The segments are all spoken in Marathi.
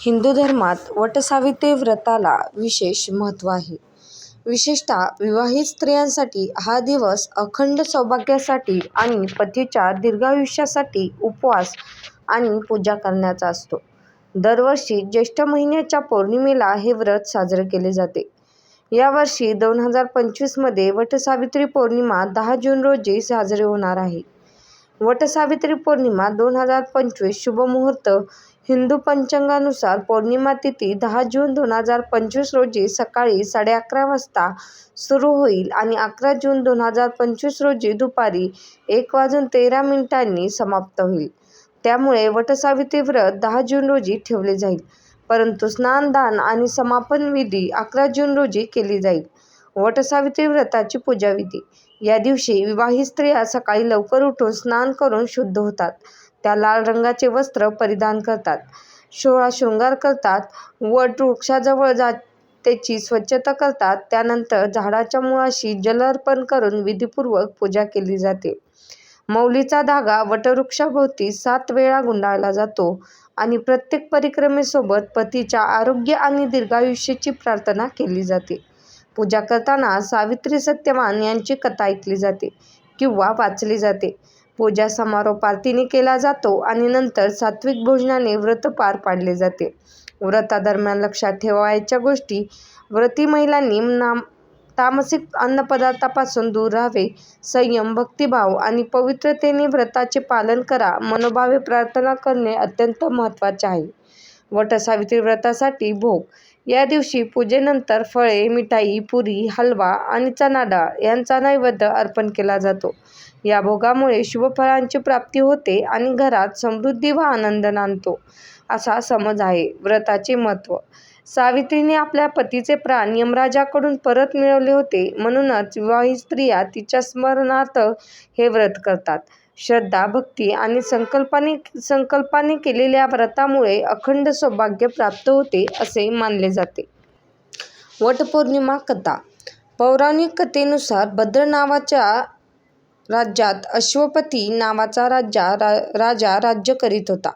हिंदू धर्मात वटसावित्री व्रताला विशेष महत्त्व आहे. विशेषतः विवाहित स्त्रियांसाठी हा दिवस अखंड सौभाग्यासाठी आणि पतीच्या दीर्घायुष्यासाठी उपवास आणि पूजा करण्याचा असतो. दरवर्षी ज्येष्ठ महिन्याच्या पौर्णिमेला हे व्रत साजरे केले जाते. यावर्षी दोन हजार पंचवीसमध्ये वटसावित्री पौर्णिमा दहा जून रोजी साजरी होणार आहे. वटसावित्री पौर्णिमा दोन हजार पंचवीस शुभमुहूर्त हिंदू पंचांगानुसार पौर्णिमा तिथी दहा जून दोन हजार पंचवीस रोजी सकाळी साडेअकरा वाजता सुरू होईल आणि अकरा जून दोन हजार पंचवीस रोजी दुपारी एक वाजून तेरा मिनिटांनी समाप्त होईल. त्यामुळे वटसावित्री व्रत दहा जून रोजी ठेवले जाईल, परंतु स्नानदान आणि समापन विधी अकरा जून रोजी केली जाईल. वटसावित्री व्रताची पूजाविधी या दिवशी विवाहित स्त्रिया सकाळी लवकर उठून स्नान करून शुद्ध होतात. त्या लाल रंगाचे वस्त्र परिधान करतात, सोळा शृंगार करतात, वट वृक्षाजवळ त्याची स्वच्छता करतात. त्यानंतर झाडाच्या मुळाशी जल अर्पण करून विधीपूर्वक पूजा केली जाते. मौलीचा धागा वटवृक्षाभोवती सात वेळा गुंडाळला जातो आणि प्रत्येक परिक्रमेसोबत पतीच्या आरोग्य आणि दीर्घायुष्याची प्रार्थना केली जाते. पूजा करताना सावित्री सत्यवान यांची कथा ऐकली जाते किंवा वाचली जाते. पूजा समारोप आरतीने केला जातो आणि नंतर सात्विक भोजनाने व्रत पार पाडले जाते. व्रतादरम्यान लक्षात ठेवायच्या गोष्टी व्रती महिलांनी नाम तामसिक अन्नपदार्थापासून दूर राहावे. संयम, भक्तिभाव आणि पवित्रतेने व्रताचे पालन करा. मनोभावे प्रार्थना करणे अत्यंत महत्त्वाचे आहे. वटसावित्री व्रतासाठी भोग या दिवशी पूजेनंतर फळे, मिठाई, पुरी, हलवा आणि चना डाळ यांचा नैवेद्य अर्पण केला जातो. या भोगामुळे शुभफळांची प्राप्ती होते आणि घरात समृद्धी व आनंद नांदतो, असा समज आहे. व्रताचे महत्त्व सावित्रीने आपल्या पतीचे प्राण यमराजाकडून परत मिळवले होते. म्हणूनच विवाहित स्त्रिया तिच्या स्मरणार्थ हे व्रत करतात. श्रद्धा, भक्ती आणि संकल्पाने संकल्पाने केलेल्या व्रतामुळे अखंड सौभाग्य प्राप्त होते, असे मानले जाते. वटपौर्णिमा कथा पौराणिक कथेनुसार भद्र नावाच्या राज्यात अश्वपती नावाचा राजा रा राजा राज्य करीत होता.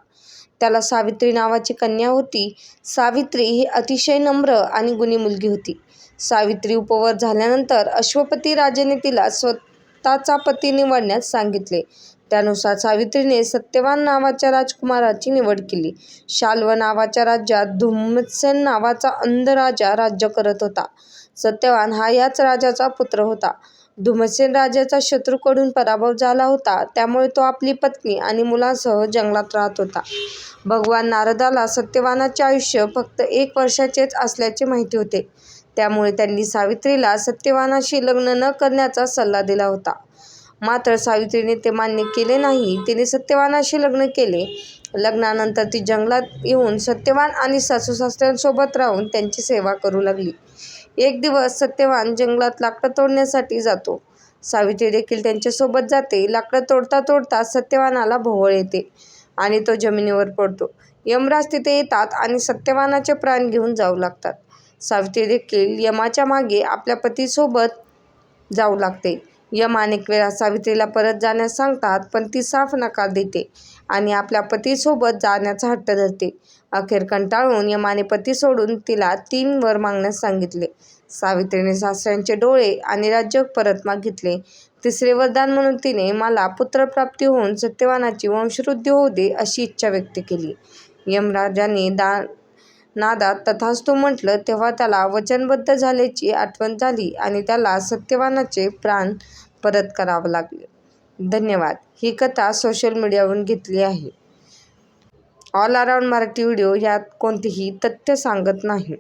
त्याला सावित्री नावाची कन्या होती. सावित्री ही अतिशय नम्र आणि गुणी मुलगी होती. सावित्री उपवर झाल्यानंतर अश्वपती राजाने तिला स्वतःचा पती निवडण्यास सांगितले. त्यानुसार सावित्रीने सत्यवान नावाच्या राजकुमाराची निवड केली. शाल्व नावाच्या राज्यात धुम्मसेन नावाचा अंध राजा राज्य करत होता. सत्यवान हा याच राजाचा पुत्र होता. धुमसेन राजाचा शत्रूकडून पराभव झाला होता, त्यामुळे तो आपली पत्नी आणि मुलांसह जंगलात राहत होता. भगवान नारदाला सत्यवानाचे आयुष्य फक्त एक वर्षाचेच असल्याचे माहिती होते. त्यामुळे त्यांनी सावित्रीला सत्यवानाशी लग्न न करण्याचा सल्ला दिला होता. मात्र सावित्रीने ते मान्य केले नाही. तिने सत्यवानाशी लग्न केले. लग्नानंतर ती जंगलात येऊन सत्यवान आणि सासू-सासऱ्यांसोबत राहून त्यांची सेवा करू लागली. एक दिवस सत्यवान जंगलात लाकडं तोडण्यासाठी जातो. सावित्री देखील त्यांच्यासोबत जाते. लाकडं तोडता तोडता सत्यवानाला भोवळ येते आणि तो जमिनीवर पडतो. यमराज तिथे येतात आणि सत्यवानाचे प्राण घेऊन जाऊ लागतात. सावित्री देखील यमाच्या मागे आपल्या पतीसोबत जाऊ लागते. यम अनेक वेळा सावित्रीला परत जाण्यास सांगतात, पण ती साफ नकार देते आणि आपल्या पतीसोबत जाण्याचा हट्ट धरते. अखेर कंटाळून यमाने पती सोडून तिला तीन वर मागण्यास सांगितले. सावित्रीने सासऱ्यांचे डोळे आणि राज्य परत मागितले. तिसरे वरदान म्हणून तिने मला पुत्रप्राप्ती होऊन सत्यवानाची वंशवृद्धी होऊ दे, अशी इच्छा व्यक्त केली. यमराजाने दान नादात तथास्तू म्हटलं तेव्हा त्याला वचनबद्ध झाल्याची आठवण झाली आणि त्याला सत्यवानाचे प्राण परत करावं लागले. धन्यवाद. ही कथा सोशल मीडियावरून घेतली आहे. ऑल अराउंड मराठी व्हिडिओ यात कोणतेही तथ्य सांगत नाही.